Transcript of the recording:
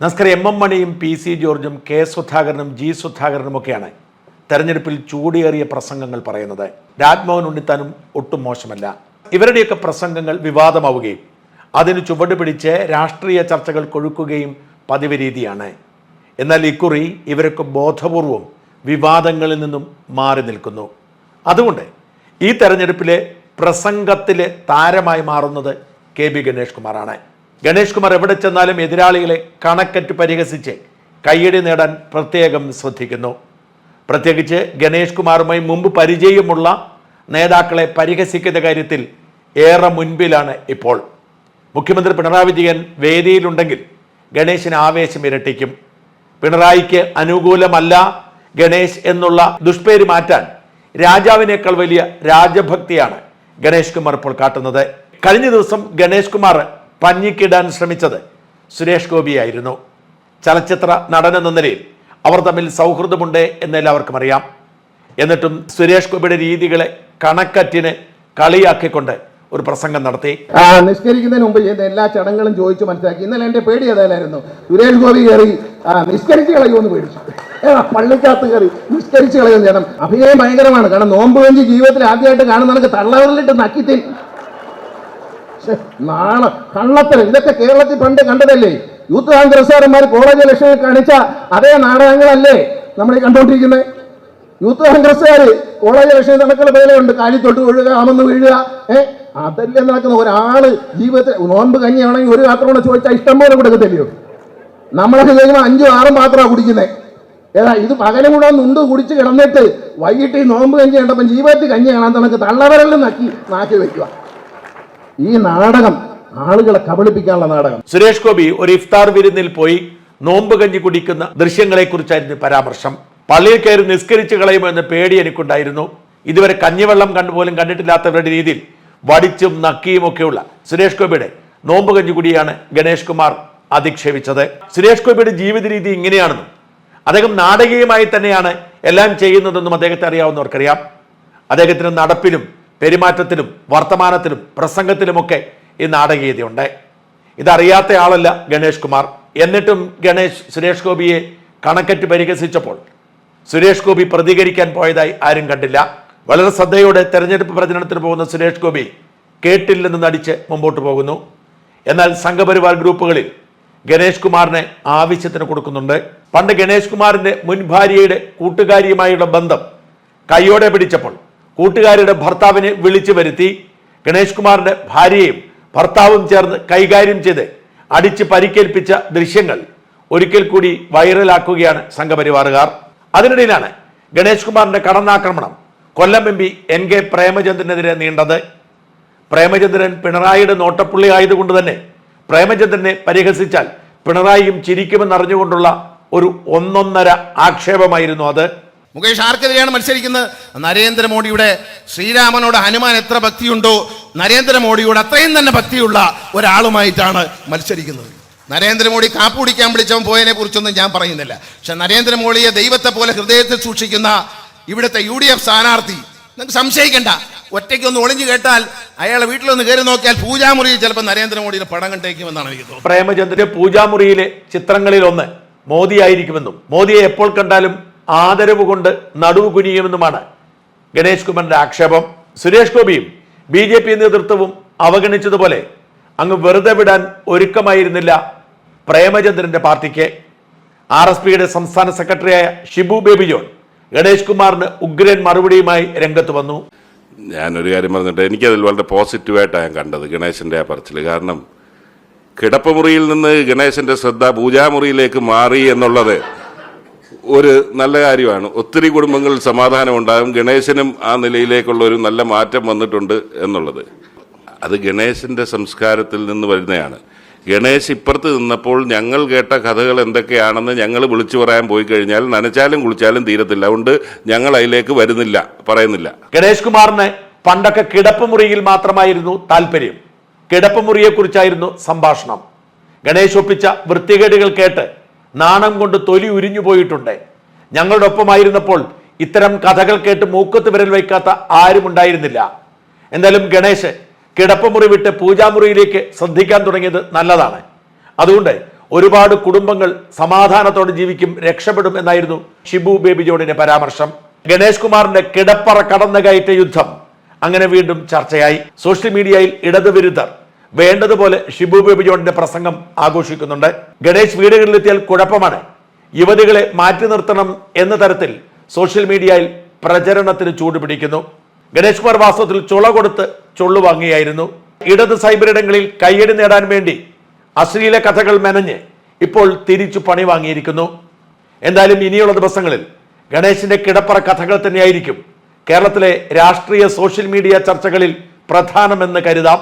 നമസ്കാരം M M മണിയും P C ജോർജും കെ സുധാകരനും ജി സുധാകരനും ഒക്കെയാണ് തെരഞ്ഞെടുപ്പിൽ ചൂടിയേറിയ പ്രസംഗങ്ങൾ പറയുന്നത്. രാജ്മോഹൻ ഉണ്ണിത്താനും ഒട്ടും മോശമല്ല. ഇവരുടെയൊക്കെ പ്രസംഗങ്ങൾ വിവാദമാവുകയും അതിന് ചുവട് പിടിച്ച് രാഷ്ട്രീയ ചർച്ചകൾ കൊഴുക്കുകയും പതിവ് രീതിയാണ്. എന്നാൽ ഇക്കുറി ഇവരൊക്കെ ബോധപൂർവം വിവാദങ്ങളിൽ നിന്നും മാറി നിൽക്കുന്നു. അതുകൊണ്ട് ഈ തെരഞ്ഞെടുപ്പിലെ പ്രസംഗത്തിലെ താരമായി മാറുന്നത് കെ ബി ഗണേഷ് കുമാറാണ്. ഗണേഷ് കുമാർ എവിടെ ചെന്നാലും എതിരാളികളെ കണക്കറ്റ് പരിഹസിച്ച് കയ്യടി നേടാൻ പ്രത്യേകം ശ്രദ്ധിക്കുന്നു. പ്രത്യേകിച്ച് ഗണേഷ് കുമാറുമായി മുമ്പ് പരിചയമുള്ള നേതാക്കളെ പരിഹസിക്കുന്ന കാര്യത്തിൽ ഏറെ മുൻപിലാണ് ഇപ്പോൾ. മുഖ്യമന്ത്രി പിണറായി വിജയൻ വേദിയിലുണ്ടെങ്കിൽ ഗണേശിന് ആവേശം ഇരട്ടിക്കും. പിണറായിക്ക് അനുകൂലമല്ല ഗണേശ് എന്നുള്ള ദുഷ്പേര് മാറ്റാൻ രാജാവിനേക്കാൾ വലിയ രാജഭക്തിയാണ് ഗണേഷ് കുമാർ ഇപ്പോൾ കാട്ടുന്നത്. കഴിഞ്ഞ ദിവസം ഗണേഷ് കുമാർ പഞ്ഞിക്കിടാൻ ശ്രമിച്ചത് സുരേഷ് ഗോപിയായിരുന്നു. ചലച്ചിത്ര നടൻ എന്ന നിലയിൽ അവർ തമ്മിൽ സൗഹൃദമുണ്ട് എന്നെല്ലാവർക്കും അറിയാം. എന്നിട്ടും സുരേഷ് ഗോപിയുടെ രീതികളെ കണക്കറ്റിന് കളിയാക്കിക്കൊണ്ട് ഒരു പ്രസംഗം നടത്തി. നിഷ്കരിക്കുന്നതിന് മുമ്പ് ചെയ്ത എല്ലാ ചടങ്ങുകളും ചോദിച്ചു മനസ്സിലാക്കി. ഇന്നലെ എന്റെ പേടി അതായിരുന്നു സുരേഷ് ഗോപി കയറി നിഷ്കരിച്ച് കളയുമെന്ന് പേടിച്ചു. പള്ളിക്കകത്ത് കയറി നിഷ്കരിച്ച് കളയുമെന്ന് ചേട്ടൻ അഭിനയം ഭയങ്കരമാണ്. കാരണം നോമ്പ് വെഞ്ചി ജീവിതത്തിൽ ആദ്യമായിട്ട് കാണുന്ന നിനക്ക് തള്ളവറിലിട്ട് നക്കിത്തിൻ നാളെ കള്ളത്തരം. ഇതൊക്കെ കേരളത്തിൽ പണ്ട് കണ്ടതല്ലേ? യൂത്ത് കോൺഗ്രസ്സുകാരന്മാർ കോളേജ് ഇലക്ഷനിൽ കാണിച്ച അതേ നാടകങ്ങളല്ലേ നമ്മൾ കണ്ടുകൊണ്ടിരിക്കുന്നത് യൂത്ത് കോൺഗ്രസ്സുകാർ കോളേജ് ഇലക്ഷനിൽ നടക്കുന്ന പേരുണ്ട് കാലി തൊട്ട് വീഴുക ആമെന്ന് വീഴുക. ഏ? അതല്ലേ നടക്കുന്ന ഒരാൾ ജീവിതത്തിൽ നോമ്പ് കഞ്ഞിയാണെങ്കിൽ ഒരു പാത്രം കൂടെ ചോദിച്ചാൽ ഇഷ്ടം പോലെ കൊടുക്കത്തില്ലയോ? നമ്മളൊക്കെ കഴിയുമ്പോൾ അഞ്ചും ആറും പാത്രമാണ് കുടിക്കുന്നത് ഏതാ ഇത് പകലും കൂടെ നുണ്ട് കുടിച്ച് കിടന്നിട്ട് വൈകിട്ട് ഈ നോമ്പ് കഞ്ഞി കണ്ടപ്പം ജീവിതത്തിൽ കഞ്ഞി കാണാൻ തനക്ക് തള്ളവരലും നക്കി നാക്കി വെക്കുക. ഈ നാടകം ആളുകളെ കബളിപ്പിക്കാനുള്ള നാടകം. സുരേഷ് ഗോപി ഒരു ഇഫ്താർ വിരുന്നിൽ പോയി നോമ്പ് കഞ്ഞി കുടിക്കുന്ന ദൃശ്യങ്ങളെക്കുറിച്ചായിരുന്നു പരാമർശം. പള്ളിയിൽ കയറി നിസ്കരിച്ചു കളയുമോ എന്ന പേടി എനിക്കുണ്ടായിരുന്നു. ഇതുവരെ കഞ്ഞിവെള്ളം കണ്ടുപോലും കണ്ടിട്ടില്ലാത്തവരുടെ രീതിയിൽ വടിച്ചും നക്കിയും ഒക്കെയുള്ള സുരേഷ് ഗോപിയുടെ നോമ്പ് കഞ്ഞി കുടിയാണ് ഗണേഷ് കുമാർ അധിക്ഷേപിച്ചത്. സുരേഷ് ഗോപിയുടെ ജീവിത രീതി ഇങ്ങനെയാണെന്നും അദ്ദേഹം നാടകീയമായി തന്നെയാണ് എല്ലാം ചെയ്യുന്നതെന്നും അദ്ദേഹത്തെ അറിയാവുന്നവർക്കറിയാം. അദ്ദേഹത്തിന്റെ നടപ്പിലും പെരുമാറ്റത്തിലും വർത്തമാനത്തിലും പ്രസംഗത്തിലുമൊക്കെ ഈ നാടകീയതയുണ്ട് ഇതറിയാത്ത ആളല്ല ഗണേഷ് കുമാർ. എന്നിട്ടും ഗണേഷ് സുരേഷ് ഗോപിയെ കണക്കറ്റ് പരിഹസിച്ചപ്പോൾ സുരേഷ് ഗോപി പ്രതികരിക്കാൻ പോയതായി ആരും കണ്ടില്ല. വളരെ ശ്രദ്ധയോടെ തെരഞ്ഞെടുപ്പ് പ്രചരണത്തിന് പോകുന്ന സുരേഷ് ഗോപി കേട്ടില്ലെന്ന് നടിച്ച് മുമ്പോട്ട് പോകുന്നു. എന്നാൽ സംഘപരിവാർ ഗ്രൂപ്പുകളിൽ ഗണേഷ് കുമാറിനെ ആവശ്യത്തിന് കൊടുക്കുന്നുണ്ട്. പണ്ട് ഗണേഷ് കുമാറിന്റെ മുൻ ഭാര്യയുടെ കൂട്ടുകാരിയുമായുള്ള ബന്ധം കൈയോടെ പിടിച്ചപ്പോൾ കൂട്ടുകാരിയുടെ ഭർത്താവിനെ വിളിച്ചു വരുത്തി ഗണേഷ് കുമാറിന്റെ ഭാര്യയും ഭർത്താവും ചേർന്ന് കൈകാര്യം ചെയ്ത് അടിച്ച് പരിക്കേൽപ്പിച്ച ദൃശ്യങ്ങൾ ഒരിക്കൽ കൂടി വൈറലാക്കുകയാണ് സംഘപരിവാറുകാർ. അതിനിടയിലാണ് ഗണേഷ് കുമാറിന്റെ കടന്നാക്രമണം Kollam M P N K പ്രേമചന്ദ്രനെതിരെ നീണ്ടത്. പ്രേമചന്ദ്രൻ പിണറായിയുടെ നോട്ടപ്പുള്ളി ആയതുകൊണ്ട് തന്നെ പ്രേമചന്ദ്രനെ പരിഹസിച്ചാൽ പിണറായിയും ചിരിക്കുമെന്നറിഞ്ഞുകൊണ്ടുള്ള ഒരു ഒന്നൊന്നര ആക്ഷേപമായിരുന്നു അത്. മുകേഷ് ആർക്കെതിരെയാണ് മത്സരിക്കുന്നത്? നരേന്ദ്രമോദിയുടെ ശ്രീരാമനോട് ഹനുമാൻ എത്ര ഭക്തിയുണ്ടോ നരേന്ദ്രമോദിയോട് അത്രയും തന്നെ ഭക്തിയുള്ള ഒരാളുമായിട്ടാണ് മത്സരിക്കുന്നത്. നരേന്ദ്രമോദി കാപ്പുടിക്കാൻ വിളിച്ചവൻ പോയതിനെ കുറിച്ചൊന്നും ഞാൻ പറയുന്നില്ല. പക്ഷെ നരേന്ദ്രമോദിയെ ദൈവത്തെ പോലെ ഹൃദയത്തിൽ സൂക്ഷിക്കുന്ന ഇവിടുത്തെ യു ഡി എഫ് സ്ഥാനാർത്ഥി നിങ്ങൾക്ക് സംശയിക്കണ്ട. ഒറ്റയ്ക്കൊന്ന് ഒളിഞ്ഞു കേട്ടാൽ അയാളെ വീട്ടിലൊന്ന് കയറി നോക്കിയാൽ പൂജാമുറിയിൽ ചിലപ്പോൾ നരേന്ദ്രമോദിയുടെ പടം കണ്ടേക്കുമെന്നാണ് എനിക്ക് തോന്നുന്നത്. പ്രേമചന്ദ്രന്റെ പൂജാമുറിയിലെ ചിത്രങ്ങളിൽ ഒന്ന് മോദിയായിരിക്കുമെന്നും മോദിയെ എപ്പോൾ കണ്ടാലും ആദരവ് കൊണ്ട് നടുവ് കുനിയുമെന്നുമാണ് ഗണേഷ് കുമാറിന്റെ ആക്ഷേപം. സുരേഷ് ഗോപിയും ബി ജെ പി നേതൃത്വവും അവഗണിച്ചതുപോലെ അങ്ങ് വെറുതെ വിടാൻ ഒരുക്കമായിരുന്നില്ല പ്രേമചന്ദ്രന്റെ പാർട്ടിക്ക്. ആർ എസ് പിയുടെ സംസ്ഥാന സെക്രട്ടറിയായ ഷിബു ബേബി ജോൺ ഗണേഷ് കുമാറിന് ഉഗ്രൻ മറുപടിയുമായി രംഗത്ത് വന്നു. ഞാനൊരു കാര്യം പറഞ്ഞിട്ട് എനിക്കതിൽ വളരെ പോസിറ്റീവായിട്ടാണ് ഞാൻ കണ്ടത് ഗണേശന്റെ ആ പറച്ചിൽ കാരണം കിടപ്പുമുറിയിൽ നിന്ന് ഗണേശന്റെ ശ്രദ്ധ പൂജാമുറിയിലേക്ക് മാറി എന്നുള്ളത് ഒരു നല്ല കാര്യമാണ്. ഒത്തിരി കുടുംബങ്ങളിൽ സമാധാനം ഉണ്ടാകും. ഗണേശനും ആ നിലയിലേക്കുള്ള ഒരു നല്ല മാറ്റം വന്നിട്ടുണ്ട് എന്നുള്ളത്. അത് ഗണേശന്റെ സംസ്കാരത്തിൽ നിന്ന് വരുന്നതാണ്. ഗണേശ് ഇപ്പുറത്ത് നിന്നപ്പോൾ ഞങ്ങൾ കേട്ട കഥകൾ എന്തൊക്കെയാണെന്ന് ഞങ്ങൾ വിളിച്ചു പറയാൻ പോയി കഴിഞ്ഞാൽ നനച്ചാലും കുളിച്ചാലും തീരത്തില്ല. അതുകൊണ്ട് ഞങ്ങൾ അതിലേക്ക് വരുന്നില്ല പറയുന്നില്ല. ഗണേഷ് കുമാറിന് പണ്ടൊക്കെ കിടപ്പ് മുറിയിൽ മാത്രമായിരുന്നു താല്പര്യം. കിടപ്പ് മുറിയെക്കുറിച്ചായിരുന്നു സംഭാഷണം. ഗണേഷ് ഒപ്പിച്ച വൃത്തികേടുകൾ കേട്ട് നാണം കൊണ്ട് തൊലി ഉരിഞ്ഞു പോയിട്ടുണ്ട്. ഞങ്ങളുടെ ഒപ്പമായിരുന്നപ്പോൾ ഇത്തരം കഥകൾ കേട്ട് മൂക്കത്ത് വിരൽ വയ്ക്കാത്ത ആരും ഉണ്ടായിരുന്നില്ല. എന്തായാലും ഗണേശ് കിടപ്പുമുറി വിട്ട് പൂജാമുറിയിലേക്ക് ശ്രദ്ധിക്കാൻ തുടങ്ങിയത് നല്ലതാണ്. അതുകൊണ്ട് ഒരുപാട് കുടുംബങ്ങൾ സമാധാനത്തോടെ ജീവിക്കും രക്ഷപ്പെടും എന്നായിരുന്നു ഷിബു ബേബി ജോണിന്റെ പരാമർശം. ഗണേഷ് കുമാറിന്റെ കിടപ്പറ കടന്നുകയറ്റ യുദ്ധം അങ്ങനെ വീണ്ടും ചർച്ചയായി. സോഷ്യൽ മീഡിയയിൽ ഇടതുവിരുദ്ധർ വേണ്ടതുപോലെ ഷിബു ബേബി ജോണിന്റെ പ്രസംഗം ആഘോഷിക്കുന്നുണ്ട്. ഗണേഷ് വീടുകളിലെത്തിയാൽ കുഴപ്പമാണ്. യുവതികളെ മാറ്റി നിർത്തണം എന്ന തരത്തിൽ സോഷ്യൽ മീഡിയയിൽ പ്രചരണത്തിന് ചൂടുപിടിക്കുന്നു ഗണേഷ് കുമാർ വാസ്തവത്തിൽ ചുള കൊടുത്ത് ചൊള്ളു വാങ്ങിയായിരുന്നു. ഇടത് സൈബറിടങ്ങളിൽ കയ്യടി നേടാൻ വേണ്ടി അശ്ലീല കഥകൾ മെനഞ്ഞ് ഇപ്പോൾ തിരിച്ചു പണി വാങ്ങിയിരിക്കുന്നു. എന്തായാലും ഇനിയുള്ള ദിവസങ്ങളിൽ ഗണേശിന്റെ കിടപ്പറ കഥകൾ തന്നെയായിരിക്കും കേരളത്തിലെ രാഷ്ട്രീയ സോഷ്യൽ മീഡിയ ചർച്ചകളിൽ പ്രധാനമെന്ന് കരുതാം.